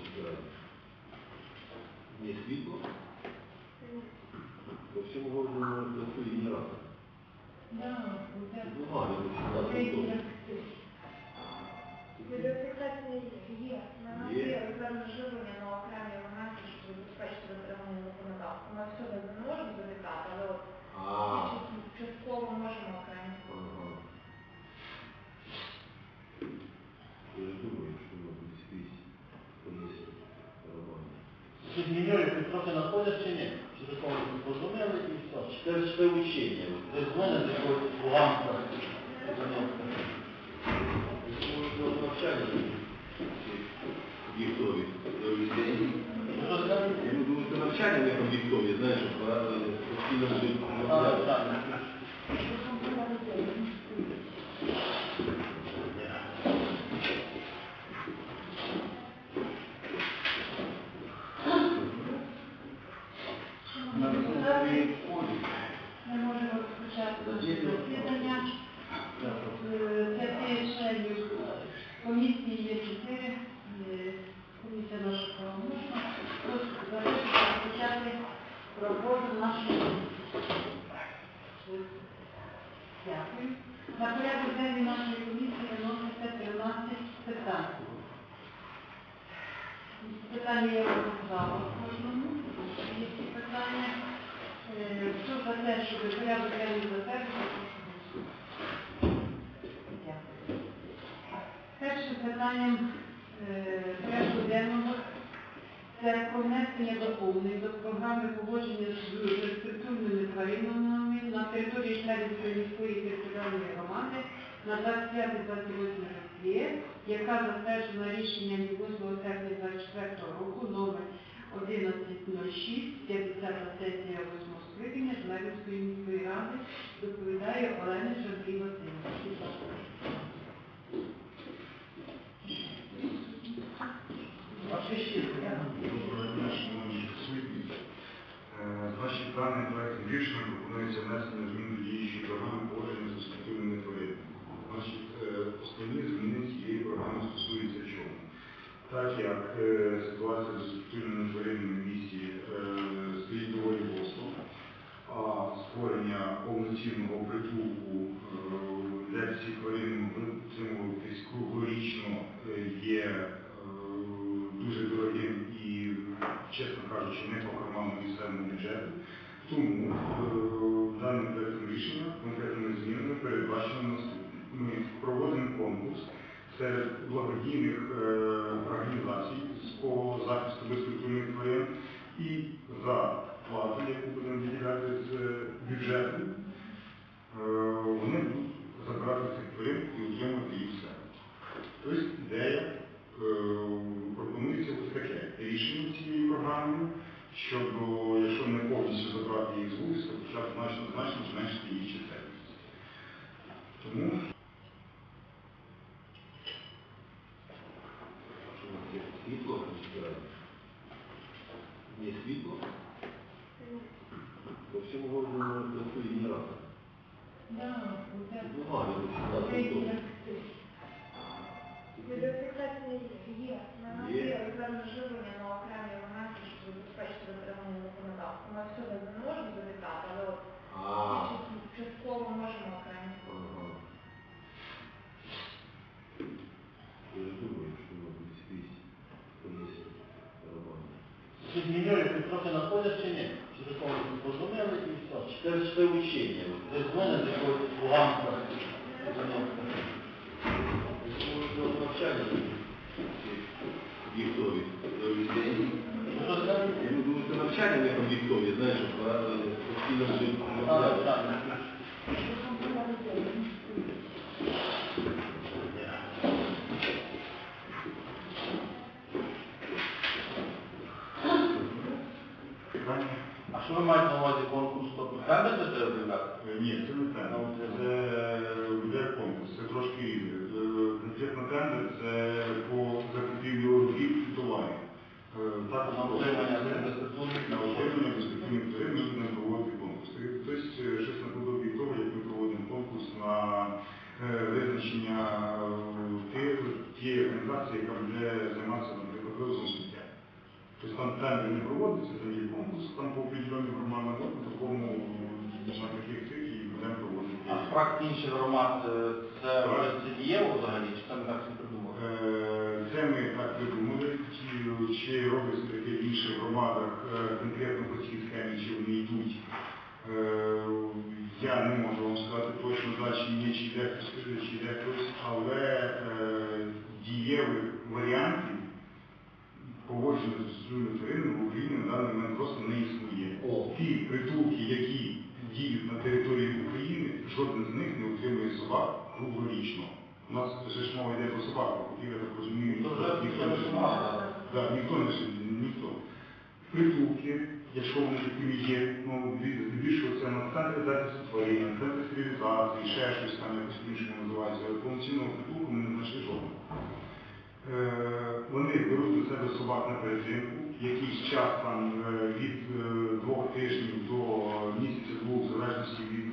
ресторані. Є видно. По всьому городу працює генератор. Бумаги, Дезінфікація є. Є. Є. військові, знаєш, що постійно будуть. що припиняє питання Дякую. Першим питанням порядку денного це про внесення доповнень до програми поводження з перспективними тваринами на території Шарівської міської територіальної громади на 25-28 році, яка затверджена рішенням 8 серпня 2024 року номер 1106, 50 сесія 8 скликання Жмерівської міської ради доповідає Олена Шадріва Синська. Ваші дані проєкту рішення пропонується внесення змін with their Підмінюють, ви трохи находять чи ні? Чи до того не і все? Чи це своє учення? Ви з мене з якогось уламка? Навчання військові до людей. Я це навчання не про знаєш, постійно все. З практики інших отримує собак круглорічно. У нас вже ж мова йде про собак, я так розумію, ніхто, вже ніхто не шукає. Так, ніхто не ніхто. Притулки, якщо вони такими є, ну, здебільшого це на центрі захисту тварин, на центрі стерилізації, ще щось там якось іншому називається, але повноцінного притулку ми не знайшли жодного. Е, Вони беруть до себе собак на перетримку, якийсь час там е, від е, двох тижнів до місяця двох, в залежності від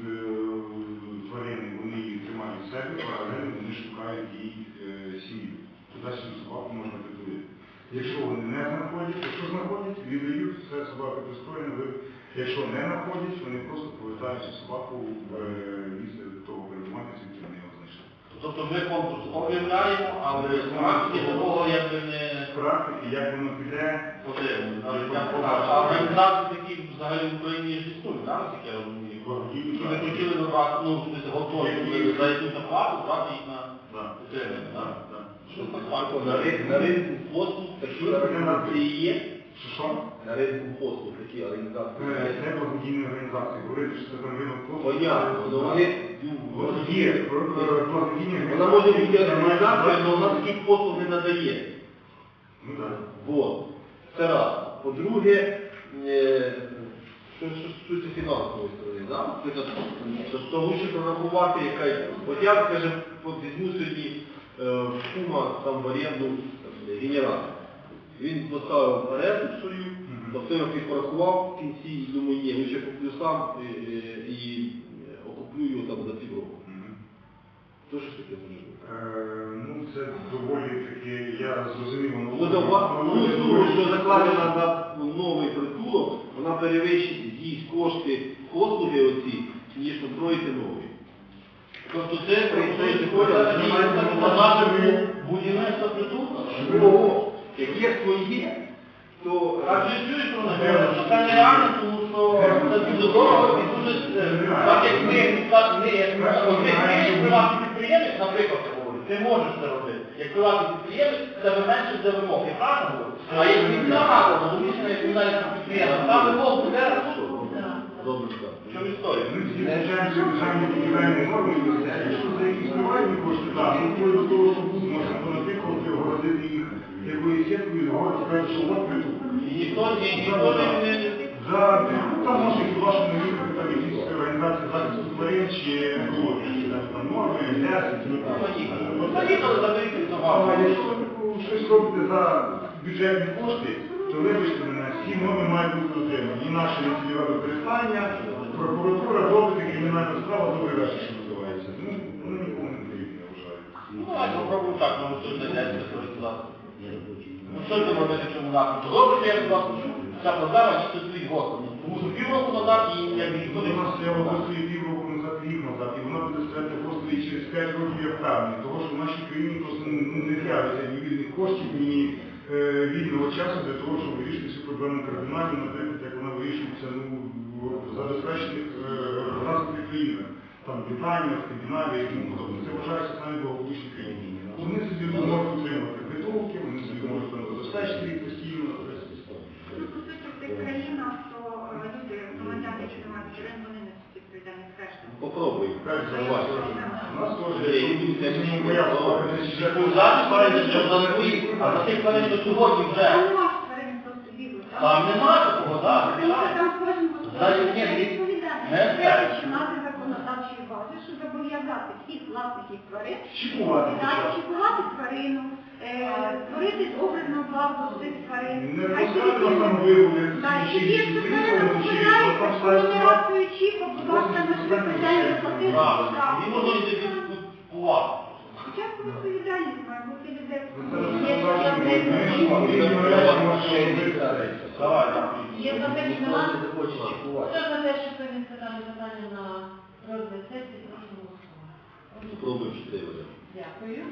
тварини, вони їх тримають в себе, паралельно вони шукають їй е, сім'ю. Туди сім собаку можна притулити. Якщо вони не знаходять, якщо знаходять, віддають, все собака пристроєна, якщо не знаходять, вони просто повертають собаку в е, Тобто ми конкурс об'являємо, але практики такого якби не практики, як воно піде, подивимося. А організації такі взагалі в Україні ж існують, так, наскільки я розумію? Які ви хотіли би брати, ну, готові за якусь оплату, брати їх на підтримання, так? Так. Що так? На ринку, на ринку послуг такі організації є? Що? На ринку послуг такі Е, організації Це благодійні організації. Говорити, що це там ринок послуг. Понятно, але вони... От є е, благодійні Вона може бути організацією, але вона таких послуг не надає. Ну так. Вот. Це раз. По-друге, е, що що стосується фінансової сторони, да? Наприклад, то- що прорахувати, яка... От я, скажімо, от візьму сьогодні е, в кума там в оренду генератор. Він поставив оренду свою, тобто я їх порахував в кінці і думаю, ні, лише куплю сам е, е, і е, окуплю його там за півроку. Мгм. То що таке може бути? Е, Ну, це доволі таке, я зрозумів, воно... Ну, ну, суму, що закладена на новий притулок, вона перевищить їсть кошти послуги оці, ніж построїти новий. Тобто це на нашому будівництво притулка? Як є своє, то... А чи чуєш, що це нереально, тому що це дуже дорого і дуже... е, Так як ми, так ми, як ми, ми, ми, приватний підприємець, наприклад, ти можеш це робити. Як приватний підприємець, в тебе менше буде вимог, я правильно говорю? А як міська рада, домічна відповідальність на підприємство, там вимог буде Добре, так. В чому історія? Ми всі вважаємо, що державні будівельні норми, якщо за якісь приватні кошти, так, коли до того, що можна понапікувати, огородити їх що от притул. І ніхто, ніхто не... не- За там може хіба що не там якісь організації захисту тварин чи там, норми, ляси, поїхали, А якщо ви щось робите за бюджетні кошти, то вибачте мене, всі норми мають бути дотримані. І наше нецільове використання, прокуратура, допити, кримінальна справа, добре речі, що називається. Ну, вони нікому не потрібні, я вважаю. Ну, давай попробуємо так, ну, що не дядька Ну, робити в цьому напрямку? Добре, я вас почув, ця проблема ніхто стоїть гостро. Тому що півроку назад і як ніхто не нас я голосую півроку назад, рік назад, і вона буде стояти просто і через 5 років як певний. Тому що в нашій країні просто ну, не з'явиться ні вільних коштів, ні е, вільного часу для того, щоб вирішити цю проблему кардинально, наприклад, як вона вирішується ну, в забезпечених е, розвитих країнах. Там Британія, Скандинавія і тому подобне. Це вважається самі благополучні країни. Вони собі ну, можуть утримати притулки, вони собі можуть там забезпечити їх постійно. Ну, по суті, в тих країнах, то е, люди, громадяни, які мають тварин, вони несуть відповідальність теж. Попробуй. Так, це ваше. У нас теж це ну, моя собака не Таку запис парень, за твої, а за тих тварин, що сьогодні вже. Там нема такого, так, що там кожен відповідальність. не Треба так. законодавчої бази, щоб зобов'язати всіх власників тварин відповідати, чіпувати тварину, е, створити образну базу цих тварин. Не на самовигули, Так, чи- і чи- є чи- що чи- тварина чи- чи- попадається, там що ставить вони собак. рацію чіпа, будь ласка, на свій питання заплатити штраф. Він може йти відпускувати. Спочатку відповідальність має бути людей. Ну, Є запитання? Хто за те, щоб винести дане питання на розгляд сесії, прошу голосувати. Спробуємо чотири варіанти. Дякую.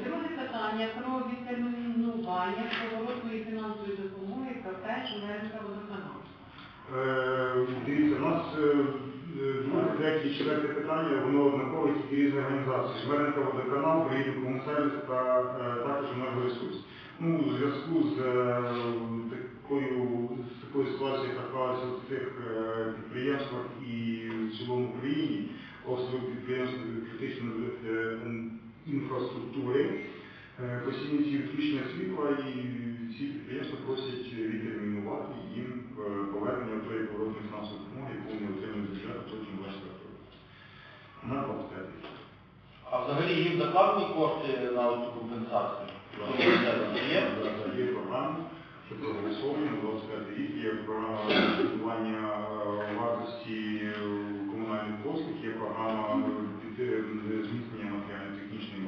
Друге питання про відтермінування поворотної фінансової допомоги КП Жмеринська водоканал. Е, Дивіться, у нас е, е, друге, третє і четверте питання, воно однакове, тільки різні організації. Жмеренка водоканал, приїде комунсервіс та також енергоресурс. Ну, у зв'язку з такою, ситуацією, яка склалася в цих підприємствах і в цілому Україні, обстріл підприємств критичної е, інфраструктури, е, постійні ці відключення світла і ці підприємства просять відтермінувати їм е, повернення тої поворотної фінансової допомоги, яку вони отримують з бюджету протягом 24 року. На 25 рік. А взагалі їм закладені кошти на цю компенсацію? Є? Є програма, що проголосована на 25 рік, є програма відшкодування е, вартості комунальних послуг, є програма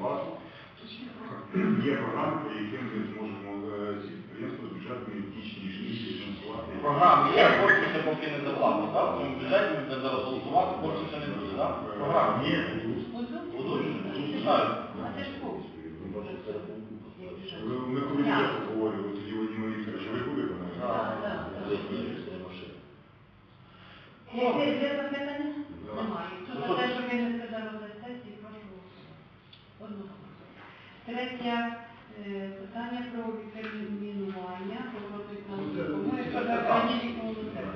Тобто Є програми, по яким ми зможемо е, ці підприємства з бюджетами в ті чи інші місяці фінансувати. Програми є, кошти ще поки не заплатили, так? В цьому бюджеті ми зараз голосувати, кошти ще не буде, так? Програми є. Будуть? Будуть, А це ж був. ви- ми коли бюджет обговорювали, тоді Володимир Вікторович, ви були там? Так, так, так. Є є- є запитання? Немає. Хто за те, щоб винести на розгляд сесії, прошу голосувати. Одноголосно. Третє е, питання про відтермінування поворотної фінансової допомоги Федерації і комуністерства.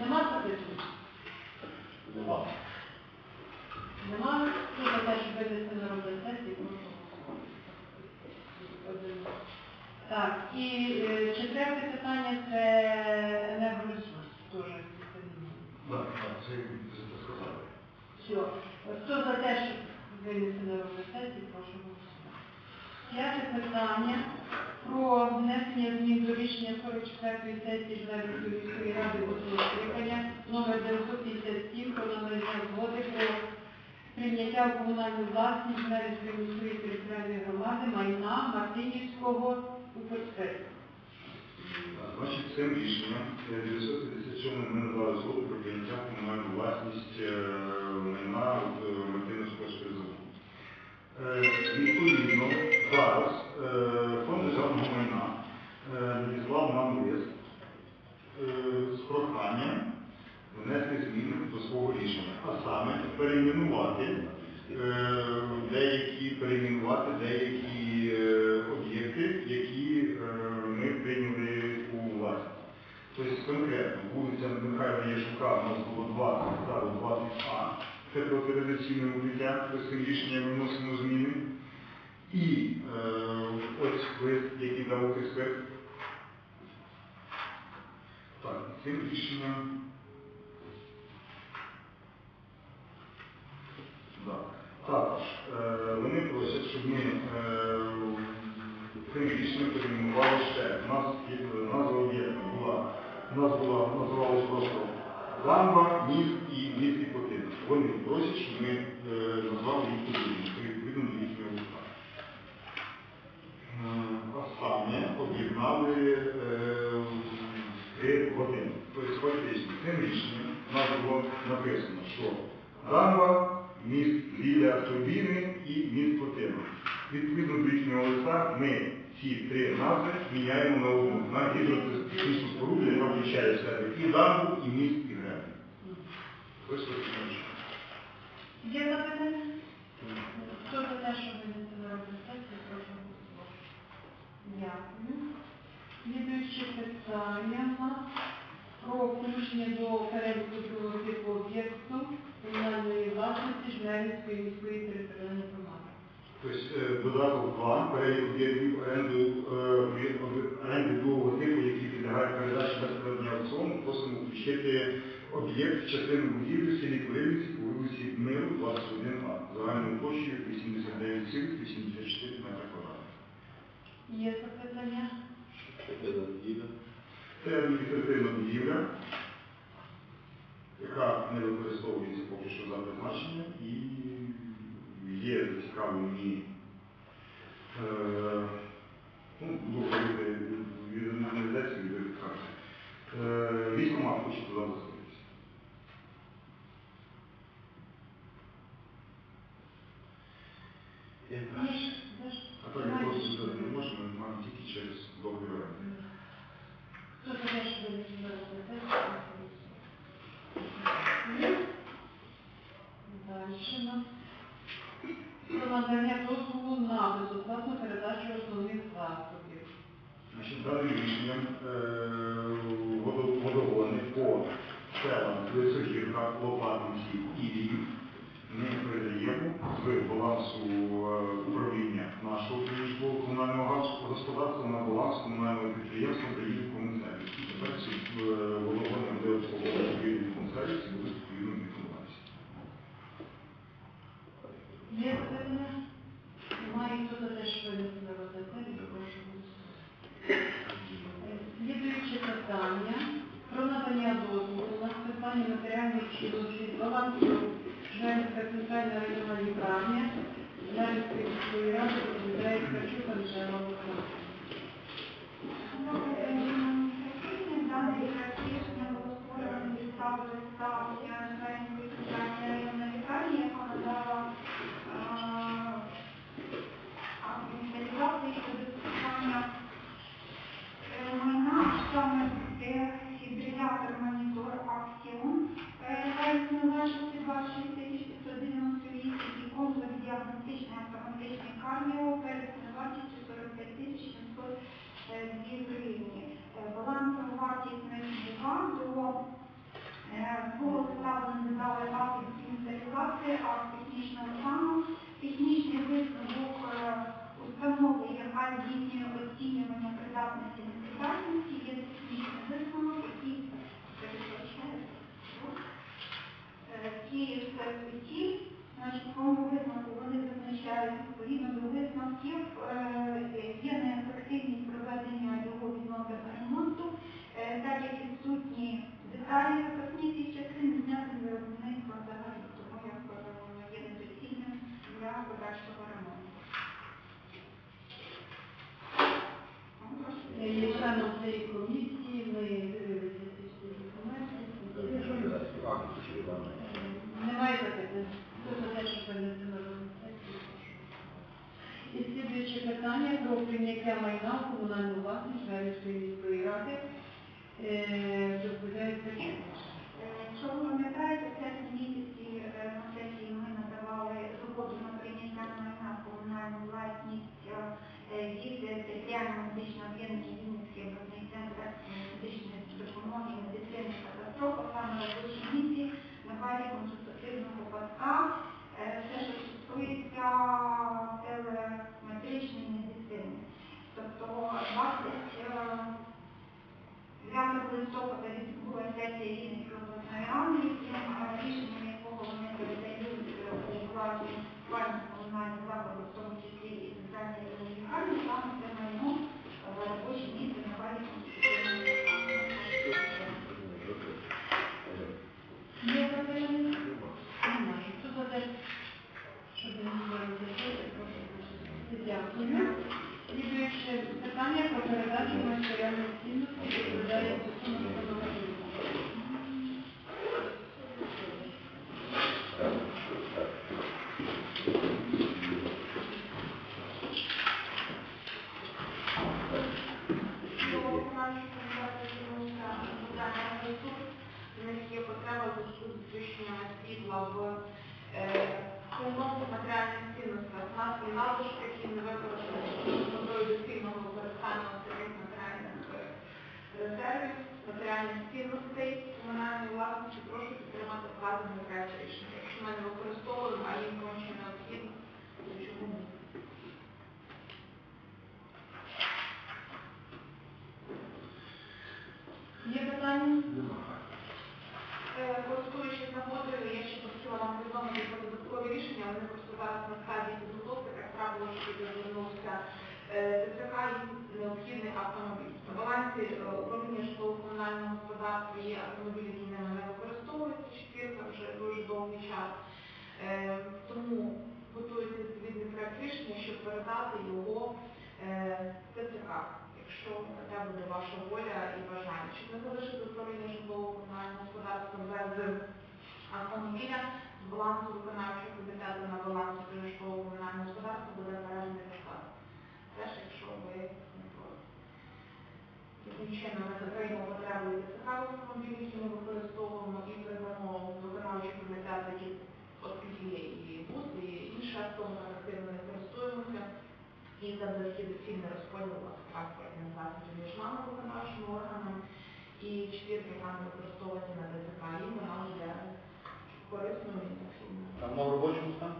Нема запитань? Нема. Нема. Хто за те, щоб винести на розгляд сесії, прошу голосувати. Один. Так, і е, четверте питання це енергоресурс. Теж відтермінування. Так, так, це це сказали. Все. Хто за те, щоб винести на розгляд сесії, прошу голосувати. П'яте питання про внесення змін до рішення 44-ї сесії Жлебівської міської ради восьмого скликання номер 957 про надання згоди про прийняття в комунальну власність Жлебівської міської територіальної громади майна Мартинівського УПЦ. Значить, цим рішенням е, 957 ми надали згоду про прийняття в комунальну власність е, майна е, Мартинівського спецзаводу. Е, Відповідно, зараз е, фонд державного майна е, надіслав нам лист е, з проханням внести зміни до свого рішення, а саме перейменувати деякі перейменувати деякі об'єкти, які ми прийняли у власність. Тобто конкретно вулиця Михайла Єшука у нас було 20, стало 20А. Це протирадиційне укриття, тобто цим рішенням ми вносимо зміни. І е, ось лист, який дав експерт. Так, цим рішенням. Да. Також е, вони просять, щоб ми е, цим рішенням перейменували ще. У нас назва об'єкта була, у нас була називалась просто Ламба, міст і міст і Потин. Вони просять, щоб ми назвали їх подібно, відповідно до їхнього листа. Е, А саме е, три години. Тобто фактично цим рішенням у нас було написано, що Дамба, міст Ліля Турбіни і міст Потина. Відповідно до їхнього листа ми ці три назви міняємо на одну. На гідротехнічну споруду, яка включає в себе і дамбу, і міст, і греблю. Ось таке рішення. Є запитання? Хто за те, винести на розгляд сесії, прошу голосувати. Дякую. Слідуюче питання про включення до переліку другого типу об'єкту комунальної власності Жмеринської міської територіальної громади. Тобто е, додаток 2, перелік об'єктів е, оренди другого типу, які підлягають передачі без проведення аукціону, просимо включити об'єкт частини будівлі в селі Курилівці по вулиці Миру, 21А, даним рішенням е, водогони по селам Лисогірка, Лопа. статті, на чітковому висновку вони визначають, відповідно до висновків, е, є неефективність проведення його відновлення ремонту, е, так як відсутні деталі запасні ці частини зняти з виробництва взагалі, тому я як є недоцільним для подальшого ремонту. Е, Прошу. про прийняття майна в комунальну власність Женівської міської ради. Е, Доповідається. на стадії підготовки, так правило, що звернувся е, ТЦК і необхідний автомобіль. На балансі е, управління житлово-комунального господарства є автомобілі, які не використовуються, четвірка вже дуже довгий час. Е, тому готується відповідний проект рішення, щоб передати його ТЦК, якщо така буде ваша воля і бажання. Щоб не залишити управління житлово-комунального господарства без автомобіля балансу виконавчого комітету на баланс житлового комунального господарства буде переданий посад. Теж якщо ви не проти. Таким чином ми закриємо потребу і ТЦК в автомобілі, які ми використовуємо, і придамо виконавчий комітет, які оскільки є і бус, і інше авто, ми активно не користуємося. І такий доцільний розподіл транспортних засобів між нами виконавчими органами і четвірки там використовувати на ДТК. І вона необхідною. Там на робочому стані?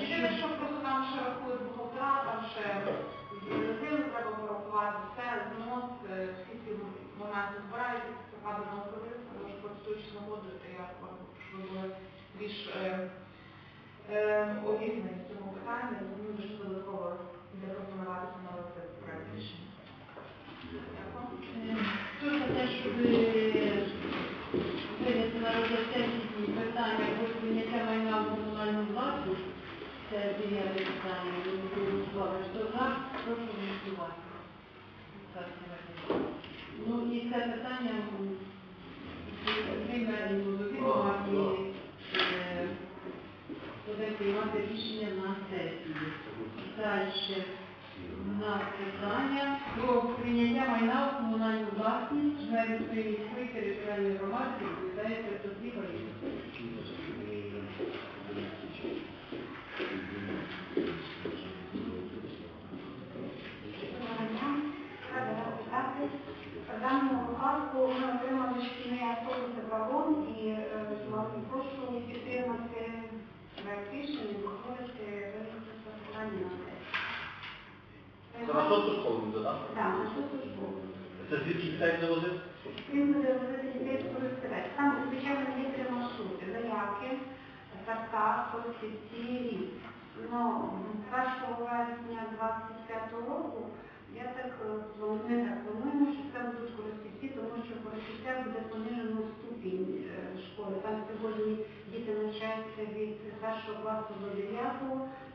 Єдине, що просто там ще рахують бухгалтера, там ще з треба порахувати все, знос, е, ці моменти збирають, така до нас тому що користуючись нагодою, то я щоб більш е, е, обізнані в цьому питанні, розумію, що додатково буде пропонуватися новий проект рішення. Хто щоб винести на розгляд питання про прийняття майна в комунальну це дев'яте питання, ми голосували. Хто. Ну і це питання м, приймаємо і буде на сесії. У нас питання про прийняття майна у комунальну власність Жмерівської міської територіальної громади відповідає Петрові Горілі. В даному випадку ми отримали шкільний автобус вагон і е, прошу підтримати проект рішення, питання на сесію. Це на шосту школу буде, так? Так, на шосту школу. Це звідки дітей не возити? Він буде возити дітей з користувачів. Там, звичайно, є три маршрути. Заявки, Тарта, Колосівці, Рік. Ну, 1 вересня 25 року я так е, ми так плануємо, що це будуть користівці, тому що в буде понижено ступінь е, школи. Там сьогодні діти навчаються від 1 класу до 9.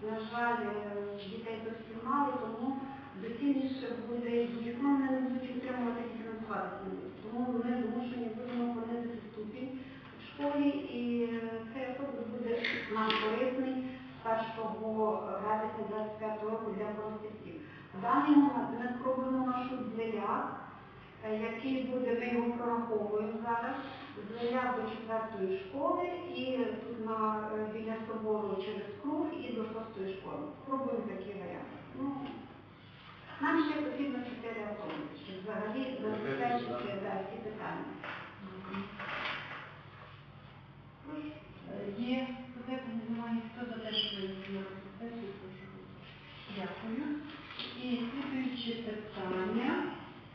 На жаль, е, дітей досить мало, тому доцільніше буде їх, ну, не будуть утримувати фінансувати. Тому ми змушені будемо понизити ступінь в школі, і е, цей автобус буде нам корисний з 1 вересня 25 року для користівців. В даний момент ми спробуємо маршрут Зеляк, е, який буде, ми його прораховуємо зараз, з до 4 школи і тут на, е, біля собору через круг і до 6 школи. Спробуємо такий варіант. Ну, нам ще потрібно 4 автобуси, щоб взагалі забезпечити да, всі питання. Е, Є запитання, немає. Хто за те, що на прошу. Дякую. І слідуюче питання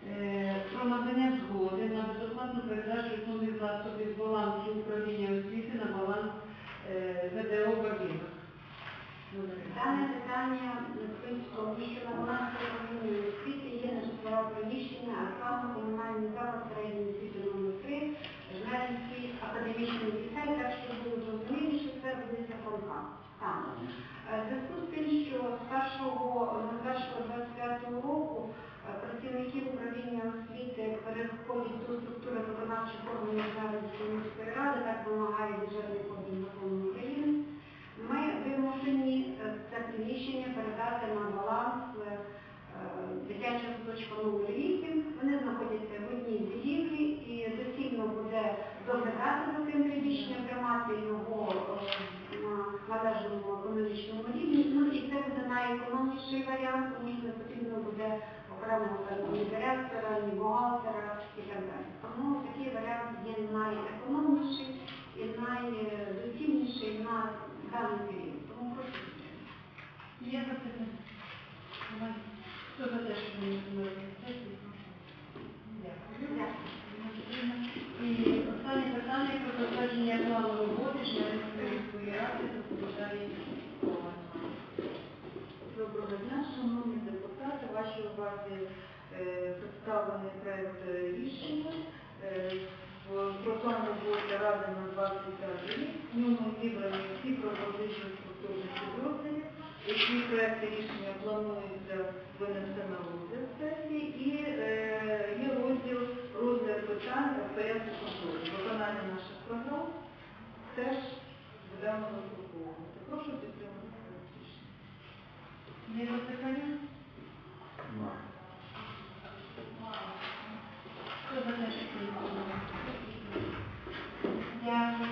е, про надання згоди на безоплатну передачу основних засобів з балансу управління освіти на баланс е, ВДО «Бабінок». Дане питання в тому, що на балансі управління освіти є нежитлове приміщення, а саме комунальний заклад середньої освіти номер 3 Жмеринський академічний ліцей, так що було зрозуміло, що це буде фонка. Там. Е, В зв'язку з тим, що з 1.25 року е, працівники управління освіти переходять до структури виконавчих органів Жмеринської міської ради, так вимагає бюджетний кодекс закону України, ми вимушені е, це приміщення передати на баланс е, е, дитячого садочка номер 8. Вони знаходяться в одній будівлі і доцільно буде доглядати за цим приміщенням, тримати його е, на належному економічному рівні. Ну і це буде найекономніший варіант, тому що не потрібно буде окремо там, ні директора, ні бухгалтера і так далі. Тому такий варіант є найекономніший і найдоцільніший на даний період. Тому прошу. Є запитання? Хто за те, що винести на розгляд сесії, прошу голосувати. Дякую. І останнє питання про затвердження плану роботи Жмеринської міської ради доповідає Коваль. Доброго дня, шановні депутати. Вашій увазі е, представлений проект е, рішення е, в- про план роботи Ради на 25 рік. В ньому зібрані всі пропозиції структурних підрозділів, які проекти рішення планується винести на розгляд сесії, і е, є розділ розгляд питань в порядку контролю. Виконання наших програм теж будемо розраховувати. Прошу підтримати проект рішення. Те. Дякую.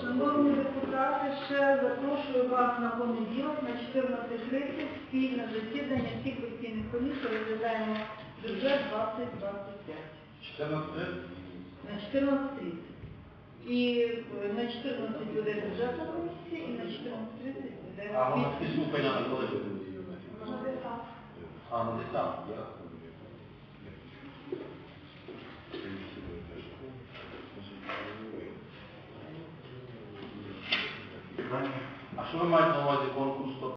Шановні депутати, ще запрошую вас на понеділок на 14.30 спільне засідання всіх постійних комісій розглядаємо бюджет 2025 14 на 14.30. І е, на 14 буде бюджетна комісія, і на 14.30 буде А звіт. всі слухання на коли буде? А, на 10. Я. А що ви маєте на увазі конкурс?